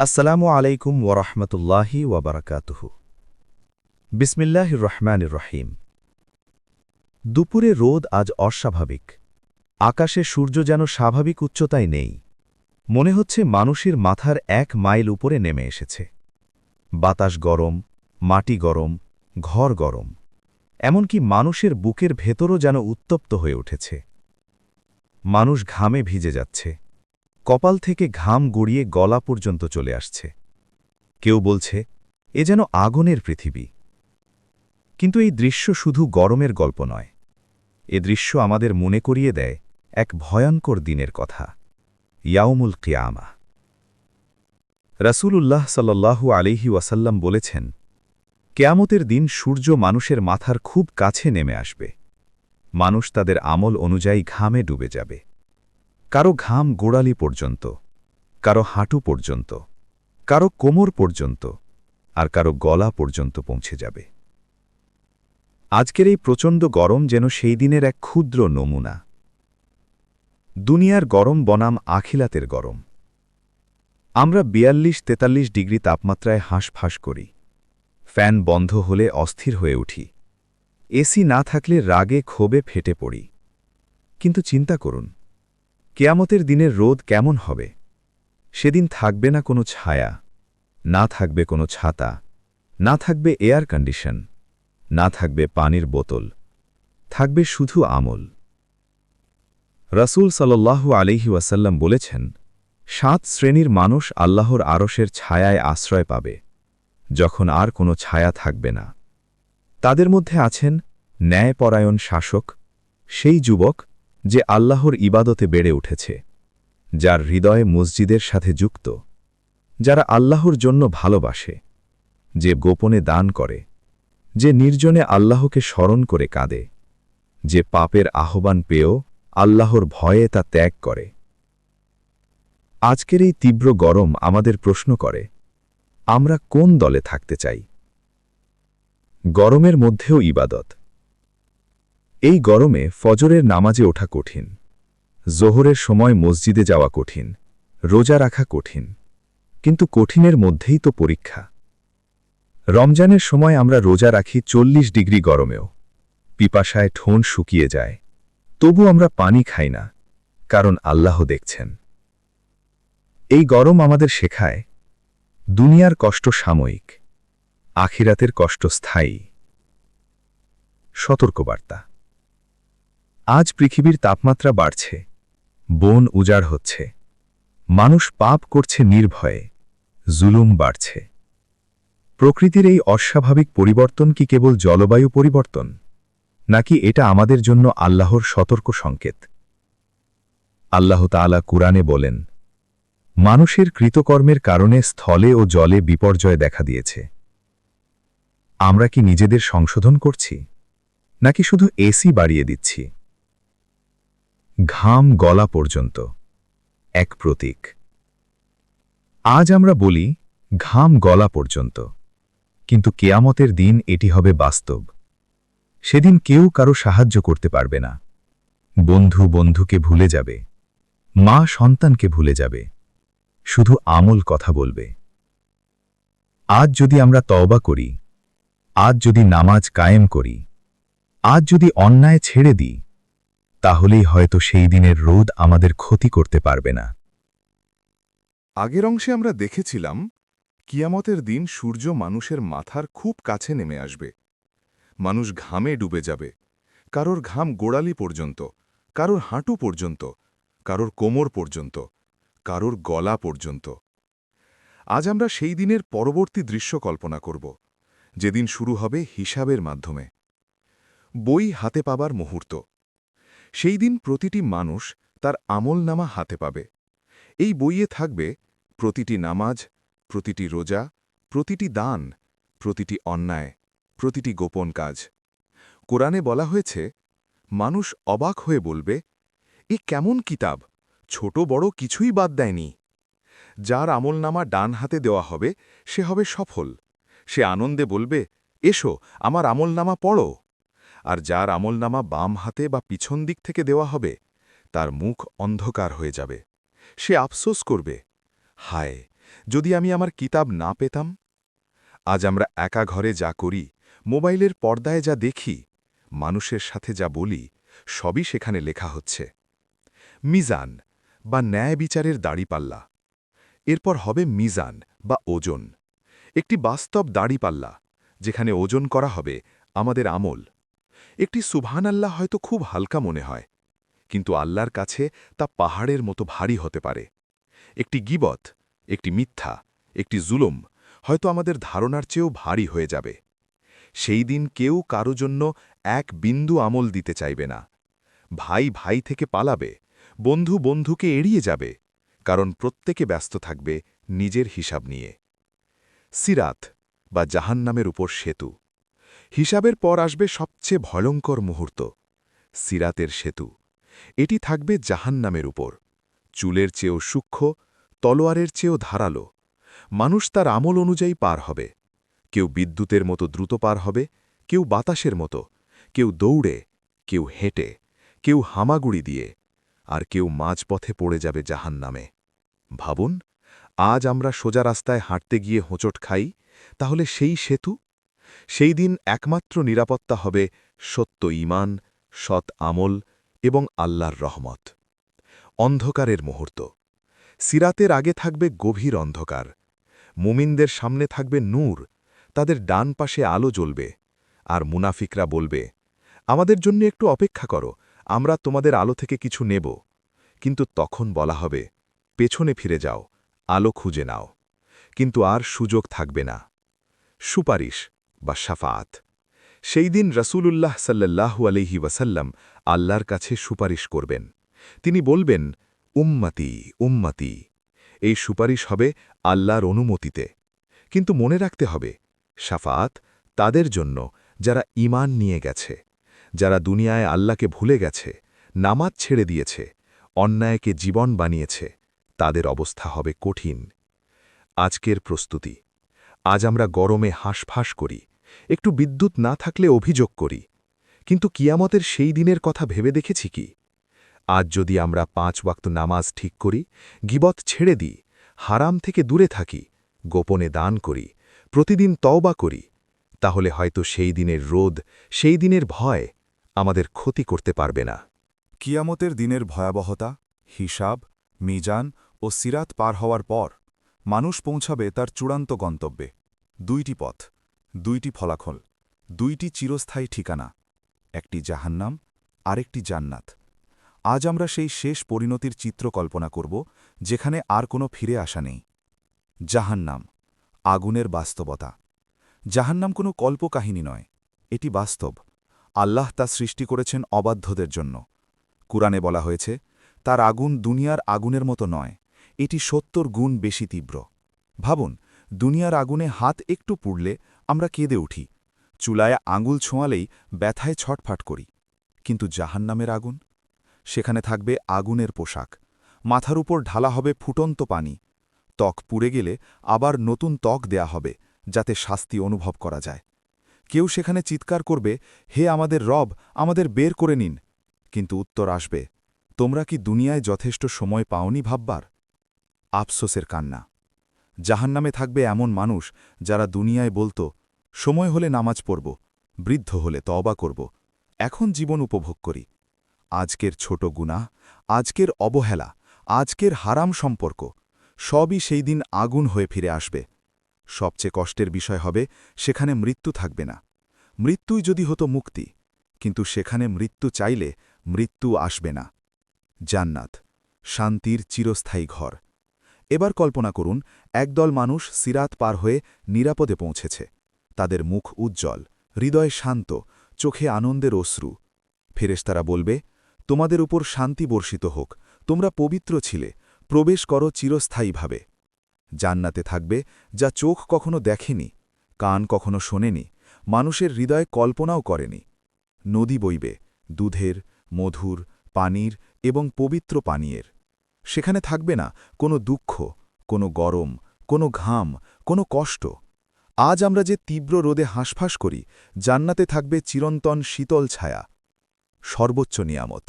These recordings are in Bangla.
আসসালামু আলাইকুম ওরহমতুল্লাহি ওয়াবারাকাতুহু বিসমিল্লাহ রহমান রহিম। দুপুরে রোদ আজ অস্বাভাবিক। আকাশে সূর্য যেন স্বাভাবিক উচ্চতায় নেই। মনে হচ্ছে মানুষের মাথার এক মাইল উপরে নেমে এসেছে। বাতাস গরম, মাটি গরম, ঘর গরম। এমনকি মানুষের বুকের ভেতরও যেন উত্তপ্ত হয়ে উঠেছে। মানুষ ঘামে ভিজে যাচ্ছে। কপাল থেকে ঘাম গড়িয়ে গলা পর্যন্ত চলে আসছে। কেউ বলছে, এ যেন আগুনের পৃথিবী। কিন্তু এই দৃশ্য শুধু গরমের গল্প নয়। এ দৃশ্য আমাদের মনে করিয়ে দেয় এক ভয়ঙ্কর দিনের কথা, ইয়াউমুল কিয়ামা। রাসূলুল্লাহ সাল্লাল্লাহু আলিহি ওয়াসাল্লাম বলেছেন, কেয়ামতের দিন সূর্য মানুষের মাথার খুব কাছে নেমে আসবে। মানুষ তাদের আমল অনুযায়ী ঘামে ডুবে যাবে। কারও ঘাম গোড়ালি পর্যন্ত, কারও হাঁটু পর্যন্ত, কারও কোমর পর্যন্ত, আর কারও গলা পর্যন্ত পৌঁছে যাবে। আজকের এই প্রচণ্ড গরম যেন সেই দিনের এক ক্ষুদ্র নমুনা। দুনিয়ার গরম বনাম আখিলাতের গরম। আমরা বিয়াল্লিশ তেতাল্লিশ ডিগ্রি তাপমাত্রায় হাঁসফাঁস করি। ফ্যান বন্ধ হলে অস্থির হয়ে উঠি। এসি না থাকলে রাগে ক্ষোভে ফেটে পড়ি। কিন্তু চিন্তা করুন কেয়ামতের দিনের রোদ কেমন হবে? সেদিন থাকবে না কোনো ছায়া, না থাকবে কোনো ছাতা, না থাকবে এয়ার কন্ডিশন না থাকবে পানির বোতল, থাকবে শুধু আমল। রাসূল সাল্লাল্লাহু আলিহি ওয়াসাল্লাম বলেছেন, সাত শ্রেণির মানুষ আল্লাহর আরশের ছায়ায় আশ্রয় পাবে, যখন আর কোনো ছায়া থাকবে না। তাদের মধ্যে আছেন ন্যায়পরায়ণ শাসক, সেই যুবক যে আল্লাহর ইবাদতে বেড়ে উঠেছে, যার হৃদয় মসজিদের সাথে যুক্ত, যারা আল্লাহর জন্য ভালোবাসে, যে গোপনে দান করে, যে নির্জনে আল্লাহকে স্মরণ করে কাঁদে, যে পাপের আহ্বান পেয়েও আল্লাহর ভয়ে তা ত্যাগ করে। আজকের এই তীব্র গরম আমাদের প্রশ্ন করে, আমরা কোন দলে থাকতে চাই? গরমের মধ্যেও ইবাদত এই গরমে ফজরের নামাজে ওঠা কঠিন। জোহরের সময় মসজিদে যাওয়া কঠিন। রোজা রাখা কঠিন। কিন্তু কঠিনের মধ্যেই তো পরীক্ষা। রমজানের সময় আমরা রোজা রাখি চল্লিশ ডিগ্রি গরমেও। পিপাসায় ঠোন শুকিয়ে যায়। তবু আমরা পানি খাই না, কারণ আল্লাহ দেখছেন। এই গরম আমাদের শেখায়, দুনিয়ার কষ্ট সাময়িক, আখিরাতের কষ্ট স্থায়ী। সতর্কবার্তা। আজ পৃথিবীর তাপমাত্রা বাড়ছে। বন উজাড় হচ্ছে। মানুষ পাপ করছে নির্ভয়ে। জুলুম বাড়ছে। প্রকৃতির এই অস্বাভাবিক পরিবর্তন কি কেবল জলবায়ু পরিবর্তন? নাকি এটা আমাদের জন্য আল্লাহর সতর্ক সংকেত? আল্লাহ তাআলা কুরআনে বলেন, মানুষের কৃতকর্মের কারণে স্থলে ও জলে বিপর্যয় দেখা দিয়েছে। আমরা কি নিজেদের সংশোধন করছি? নাকি শুধু এসি বাড়িয়ে দিচ্ছি? ঘাম গলা পর্যন্ত। এক প্রতীক। আজ আমরা বলি, ঘাম গলা পর্যন্ত। কিন্তু কেয়ামতের দিন এটি হবে বাস্তব। সেদিন কেউ কারও সাহায্য করতে পারবে না। বন্ধু বন্ধুকে ভুলে যাবে। মা সন্তানকে ভুলে যাবে। শুধু আমল কথা বলবে। আজ যদি আমরা তওবা করি, আজ যদি নামাজ কায়েম করি, আজ যদি অন্যায় ছেড়ে দিই তাহলেই হয়তো সেই দিনের রোদ আমাদের ক্ষতি করতে পারবে না। আগের অংশে আমরা দেখেছিলাম, কিয়ামতের দিন সূর্য মানুষের মাথার খুব কাছে নেমে আসবে। মানুষ ঘামে ডুবে যাবে। কারোর ঘাম গোড়ালি পর্যন্ত, কারোর হাঁটু পর্যন্ত, কারোর কোমর পর্যন্ত, কারোর গলা পর্যন্ত। আজ আমরা সেই দিনের পরবর্তী দৃশ্য কল্পনা করব, যেদিন শুরু হবে হিসাবের মাধ্যমে। বই হাতে পাবার মুহূর্ত। সেই দিন প্রতিটি মানুষ তার আমলনামা হাতে পাবে। এই বইয়ে থাকবে, প্রতিটি নামাজ, প্রতিটি রোজা, প্রতিটি দান, প্রতিটি অন্যায়, প্রতিটি গোপন কাজ। কোরআনে বলা হয়েছে, মানুষ অবাক হয়ে বলবে, এ কেমন কিতাব, ছোট বড় কিছুই বাদ দেয়নি। যার আমলনামা ডান হাতে দেওয়া হবে, সে হবে সফল। সে আনন্দে বলবে, এসো, আমার আমলনামা পড়ো। আর যার আমলনামা বাম হাতে বা পিছন দিক থেকে দেওয়া হবে, তার মুখ অন্ধকার হয়ে যাবে। সে আফসোস করবে, হায়, যদি আমি আমার কিতাব না পেতাম? আজ আমরা একা ঘরে যা করি, মোবাইলের পর্দায় যা দেখি, মানুষের সাথে যা বলি, সবই সেখানে লেখা হচ্ছে। মিজান বা ন্যায় বিচারের দাড়িপাল্লা। এরপর হবে মিজান বা ওজন। একটি বাস্তব দাড়িপাল্লা, যেখানে ওজন করা হবে আমাদের আমল। একটি সুবহান আল্লাহ হয়তো খুব হালকা মনে হয়, কিন্তু আল্লাহর কাছে তা পাহাড়ের মতো ভারী হতে পারে। একটি গিবত, একটি মিথ্যা, একটি জুলুম হয়তো আমাদের ধারণার চেয়েও ভারী হয়ে যাবে। সেই দিন কেউ কারও জন্য এক বিন্দু আমল দিতে চাইবে না। ভাই ভাই থেকে পালাবে, বন্ধু বন্ধুকে এড়িয়ে যাবে, কারণ প্রত্যেকে ব্যস্ত থাকবে নিজের হিসাব নিয়ে। সিরাত বা জাহান্নামের উপর সেতু। হিসাবের পর আসবে সবচেয়ে ভয়ঙ্কর মুহূর্ত, সিরাতের সেতু। এটি থাকবে জাহান্নামের উপর। চুলের চেয়েও সূক্ষ্ম, তলোয়ারের চেয়েও ধারালো। মানুষ তার আমল অনুযায়ী পার হবে। কেউ বিদ্যুতের মতো দ্রুত পার হবে, কেউ বাতাসের মতো। কেউ দৌড়ে, কেউ হেঁটে, কেউ হামাগুড়ি দিয়ে, আর কেউ মাঝপথে পড়ে যাবে জাহান নামে ভাবুন, আজ আমরা সোজা রাস্তায় হাঁটতে গিয়ে হোঁচট খাই, তাহলে সেই সেতু সেই দিন একমাত্র নিরাপত্তা হবে সত্য ইমান সৎ আমল এবং আল্লাহর রহমত। অন্ধকারের মুহূর্ত। সিরাতের আগে থাকবে গভীর অন্ধকার। মুমিনদের সামনে থাকবে নূর। তাদের ডান পাশে আলো জ্বলবে। আর মুনাফিকরা বলবে, আমাদের জন্য একটু অপেক্ষা করো, আমরা তোমাদের আলো থেকে কিছু নেব। কিন্তু তখন বলা হবে, পেছনে ফিরে যাও, আলো খুঁজে নাও। কিন্তু আর সুযোগ থাকবে না। সুপারিশ বা সাফাত সেই দিন রসুলুল্লাহ সাল্লাহু আলহি ওয়াসাল্লাম আল্লাহর কাছে সুপারিশ করবেন। তিনি বলবেন, উম্মতি উম্মতি, এই সুপারিশ হবে আল্লাহর অনুমতিতে। কিন্তু মনে রাখতে হবে সাফাত তাদের জন্য যারা ইমান নিয়ে গেছে, যারা দুনিয়ায় আল্লাহকে ভুলে গেছে, নামাজ ছেড়ে দিয়েছে, অন্যায়কে জীবন বানিয়েছে, তাদের অবস্থা হবে কঠিন। আজকের প্রস্তুতি, আজ আমরা গরমে হাঁসফাঁস করি একটু বিদ্যুৎ না থাকলে অভিযোগ করি। কিন্তু কিয়ামতের সেই দিনের কথা ভেবে দেখেছি কি? আজ যদি আমরা পাঁচ ওয়াক্ত নামাজ ঠিক করি, গিবত ছেড়ে দিই, হারাম থেকে দূরে থাকি, গোপনে দান করি, প্রতিদিন তওবা করি, তাহলে হয়তো সেই দিনের রোদ, সেই দিনের ভয় আমাদের ক্ষতি করতে পারবে না। কিয়ামতের দিনের ভয়াবহতা, হিসাব, মিজান ও সিরাত পার হওয়ার পর মানুষ পৌঁছাবে তার চূড়ান্ত গন্তব্যে। দুইটি পথ। দুইটি ফলাফল দুইটি চিরস্থায়ী ঠিকানা, একটি জাহান্নাম, আরেকটি জান্নাত। আজ আমরা সেই শেষ পরিণতির চিত্র কল্পনা করব, যেখানে আর কোনো ফিরে আসা নেই। জাহান্নাম, আগুনের বাস্তবতা। জাহান্নাম কোনো কল্পকাহিনী নয়, এটি বাস্তব। আল্লাহ তা সৃষ্টি করেছেন অবাধ্যদের জন্য। কুরআনে বলা হয়েছে, তার আগুন দুনিয়ার আগুনের মতো নয়, এটি সত্তর গুণ বেশি তীব্র। ভাবুন, দুনিয়ার আগুনে হাত একটু পুড়লে আমরা কেঁদে উঠি, চুলায় আঙুল ছোঁয়ালেই ব্যথায় ছটফাট করি। কিন্তু জাহান্নামের আগুন? সেখানে থাকবে আগুনের পোশাক, মাথার উপর ঢালা হবে ফুটন্ত পানি, ত্বক পুড়ে গেলে আবার নতুন ত্বক দেয়া হবে যাতে শাস্তি অনুভব করা যায়। কেউ সেখানে চিৎকার করবে, হে আমাদের রব, আমাদের বের করে নিন। কিন্তু উত্তর আসবে, তোমরা কি দুনিয়ায় যথেষ্ট সময় পাওনি ভাববার? আফসোসের কান্না। জাহান্নামে থাকবে এমন মানুষ যারা দুনিয়ায় বলতো, সময় হলে নামাজ পড়ব, বৃদ্ধ হলে তওবা করব, এখন জীবন উপভোগ করি। আজকের ছোট গুণা আজকের অবহেলা, আজকের হারাম সম্পর্ক, সবই সেই দিন আগুন হয়ে ফিরে আসবে। সবচেয়ে কষ্টের বিষয় হবে, সেখানে মৃত্যু থাকবে না। মৃত্যুই যদি হতো মুক্তি, কিন্তু সেখানে মৃত্যু চাইলে মৃত্যু আসবে না। জান্নাত, শান্তির চিরস্থায়ী ঘর। এবার কল্পনা করুন, একদল মানুষ সিরাত পার হয়ে নিরাপদে পৌঁছেছে। তাদের মুখ উজ্জ্বল, হৃদয় শান্ত, চোখে আনন্দের অশ্রু। ফেরেশতারা বলবে, তোমাদের উপর শান্তি বর্ষিত হোক, তোমরা পবিত্র ছিলে, প্রবেশ করো চিরস্থায়ীভাবে। জান্নাতে থাকবে যা চোখ কখনো দেখেনি, কান কখনো শোনেনি, মানুষের হৃদয় কল্পনাও করেনি। নদী বইবে, দুধের, মধুর, পানির এবং পবিত্র পানীয়ের। সেখানে থাকবে না কোনো দুঃখ, কোনো গরম, কোনো ঘাম, কোনো কষ্ট। আজ আমরা যে তীব্র রোদে হাঁসফাঁস করি, জান্নাতে থাকবে চিরন্তন শীতল ছায়া। সর্বোচ্চ নিয়ামত।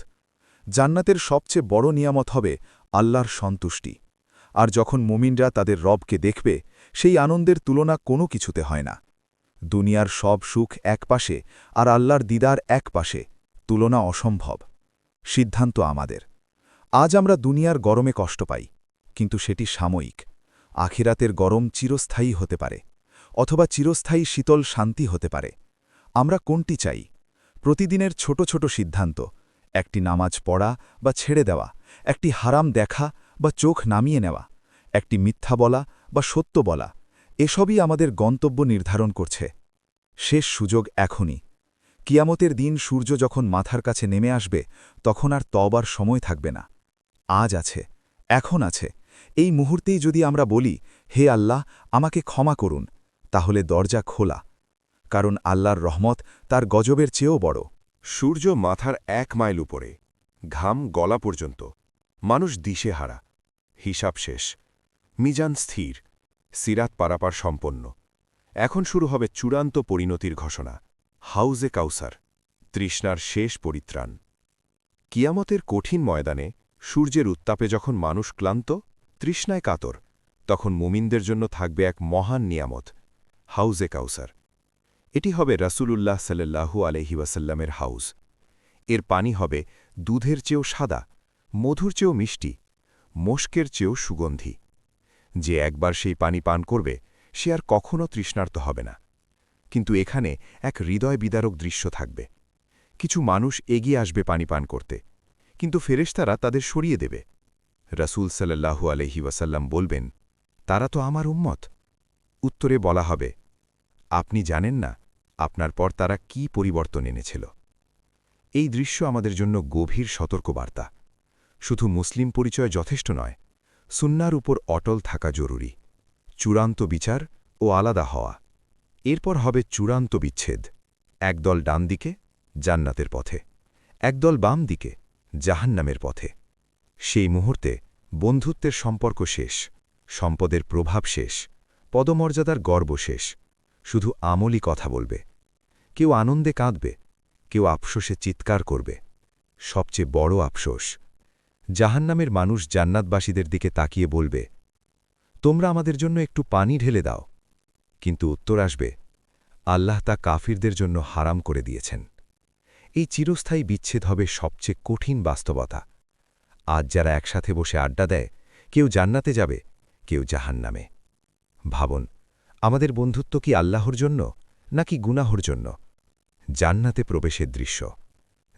জান্নাতের সবচেয়ে বড় নিয়ামত হবে আল্লাহর সন্তুষ্টি। আর যখন মুমিনরা তাদের রবকে দেখবে, সেই আনন্দের তুলনা কোনো কিছুতে হয় না। দুনিয়ার সব সুখ এক পাশে আর আল্লাহর দিদার এক পাশে। তুলনা অসম্ভব। সিদ্ধান্ত আমাদের। আজ আমরা দুনিয়ার গরমে কষ্ট পাই, কিন্তু সেটি সাময়িক। আখিরাতের গরম চিরস্থায়ী হতে পারে, অথবা চিরস্থায়ী শীতল শান্তি হতে পারে। আমরা কোনটি চাই? প্রতিদিনের ছোট ছোট সিদ্ধান্ত, একটি নামাজ পড়া বা ছেড়ে দেওয়া, একটি হারাম দেখা বা চোখ নামিয়ে নেওয়া, একটি মিথ্যা বলা বা সত্য বলা, এসবই আমাদের গন্তব্য নির্ধারণ করছে। শেষ সুযোগ এখনই। কিয়ামতের দিন সূর্য যখন মাথার কাছে নেমে আসবে, তখন আর তবার সময় থাকবে না। আজ আছে, এখন আছে। এই মুহূর্তেই যদি আমরা বলি, হে আল্লাহ, আমাকে ক্ষমা করুন, তাহলে দরজা খোলা, কারণ আল্লাহর রহমত তার গজবের চেয়েও বড়। সূর্য মাথার এক মাইল উপরে, ঘাম গলা পর্যন্ত, মানুষ দিশেহারা, হিসাব শেষ, মিজান স্থির, সিরাত পারাপার সম্পন্ন। এখন শুরু হবে চূড়ান্ত পরিণতির ঘোষণা, হাউজে কাউসার, তৃষ্ণার শেষ পরিত্রাণ। কিয়ামতের কঠিন ময়দানে সূর্যের উত্তাপে যখন মানুষ ক্লান্ত, তৃষ্ণায় কাতর, তখন মুমিনদের জন্য থাকবে এক মহান নিয়ামত, হাউজে কাউসার। এটি হবে রাসূলুল্লাহ সাল্লাল্লাহু আলহি ওয়াসাল্লামের হাউস এর পানি হবে দুধের চেয়েও সাদা, মধুর চেয়েও মিষ্টি মোষ্কের চেয়েও সুগন্ধি। যে একবার সেই পানি পান করবে, সে আর কখনও তৃষ্ণার্ত হবে না। কিন্তু এখানে এক হৃদয় বিদারক দৃশ্য থাকবে। কিছু মানুষ এগিয়ে আসবে পানি পান করতে। কিন্তু ফেরেশতারা তাদের সরিয়ে দেবে। রাসূল সাল্লাল্লাহু আলহি ওয়াসাল্লাম বলবেন, তারা তো আমার উম্মত। উত্তরে বলা হবে, আপনি জানেন না আপনার পর তারা কি পরিবর্তন এনেছিল। এই দৃশ্য আমাদের জন্য গভীর সতর্কবার্তা। শুধু মুসলিম পরিচয় যথেষ্ট নয়, সুন্নার উপর অটল থাকা জরুরি। চূড়ান্ত বিচার ও আলাদা হওয়া। এরপর হবে চূড়ান্ত বিচ্ছেদ। একদল ডান দিকে জান্নাতের পথে, একদল বাম দিকে জাহান্নামের পথে। সেই মুহূর্তে বন্ধুত্বের সম্পর্ক শেষ, সম্পদের প্রভাব শেষ, পদমর্যাদার গর্ব শেষ। শুধু আমলি কথা বলবে। কেউ আনন্দে কাঁদবে, কেউ আফসোসে চিৎকার করবে। সবচেয়ে বড় আফসোস, জাহান্নামের মানুষ জান্নাতবাসীদের দিকে তাকিয়ে বলবে, তোমরা আমাদের জন্য একটু পানি ঢেলে দাও। কিন্তু উত্তর আসবে, আল্লাহ তা কাফিরদের জন্য হারাম করে দিয়েছেন। এই চিরস্থায়ী বিচ্ছেদ হবে সবচেয়ে কঠিন বাস্তবতা। আজ যারা একসাথে বসে আড্ডা দেয়, কেউ জান্নাতে যাবে, কেউ জাহান্নামে। ভাবন, আমাদের বন্ধুত্ব কি আল্লাহর জন্য, নাকি গুনাহর জন্য? জান্নাতে প্রবেশের দৃশ্য।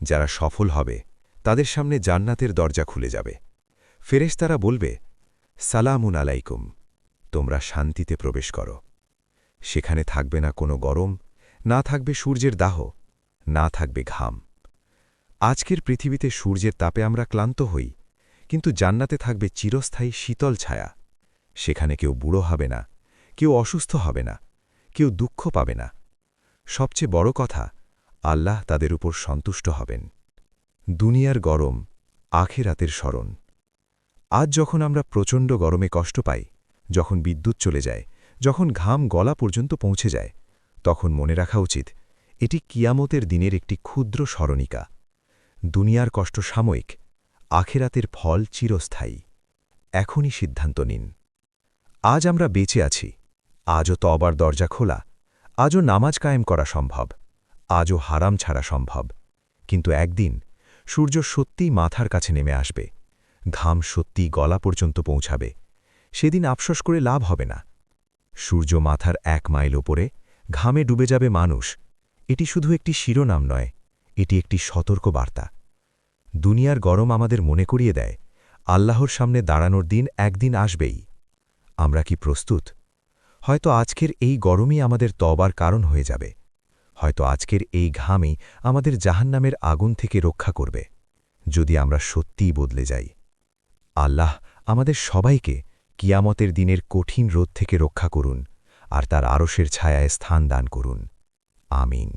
যারা সফল হবে, তাদের সামনে জান্নাতের দরজা খুলে যাবে। ফেরেশতারা বলবে, সালামুন আলাইকুম, তোমরা শান্তিতে প্রবেশ করো। সেখানে থাকবে না কোনো গরম, না থাকবে সূর্যের দাহ। না থাকবে ঘাম। আজকের পৃথিবীতে সূর্যের তাপে আমরা ক্লান্ত হই, কিন্তু জান্নাতে থাকবে চিরস্থায়ী শীতল ছায়া। সেখানে কেউ বুড়ো হবে না, কেউ অসুস্থ হবে না, কেউ দুঃখ পাবে না। সবচেয়ে বড় কথা, আল্লাহ তাদের উপর সন্তুষ্ট হবেন। দুনিয়ার গরম, আখেরাতের স্মরণ। আজ যখন আমরা প্রচণ্ড গরমে কষ্ট পাই, যখন বিদ্যুৎ চলে যায়, যখন ঘাম গলা পর্যন্ত পৌঁছে যায়, তখন মনে রাখা উচিত এটি কিয়ামতের দিনের একটি ক্ষুদ্র স্মরণিকা। দুনিয়ার কষ্ট সাময়িক, আখেরাতের ফল চিরস্থায়ী। এখনই সিদ্ধান্ত নিন। আজ আমরা বেঁচে আছি। আজও তবার দরজা খোলা। আজও নামাজ কায়েম করা সম্ভব। আজও হারাম ছাড়া সম্ভব। কিন্তু একদিন সূর্য সত্যিই মাথার কাছে নেমে আসবে। ঘাম সত্যিই গলা পর্যন্ত পৌঁছাবে। সেদিন আফসোস করে লাভ হবে না। সূর্য মাথার এক মাইল ওপরে ঘামে ডুবে যাবে মানুষ। এটি শুধু একটি শিরোনাম নয়, এটি একটি সতর্ক বার্তা দুনিয়ার গরম আমাদের মনে করিয়ে দেয়, আল্লাহর সামনে দাঁড়ানোর দিন একদিন আসবেই। আমরা কি প্রস্তুত? হয়তো আজকের এই গরমই আমাদের তবার কারণ হয়ে যাবে। হয়তো আজকের এই ঘামই আমাদের জাহান্নামের আগুন থেকে রক্ষা করবে, যদি আমরা সত্যিই বদলে যাই। আল্লাহ আমাদের সবাইকে কিয়ামতের দিনের কঠিন রোদ থেকে রক্ষা করুন, আর তার আরশের ছায়ায় স্থান দান করুন। আমিন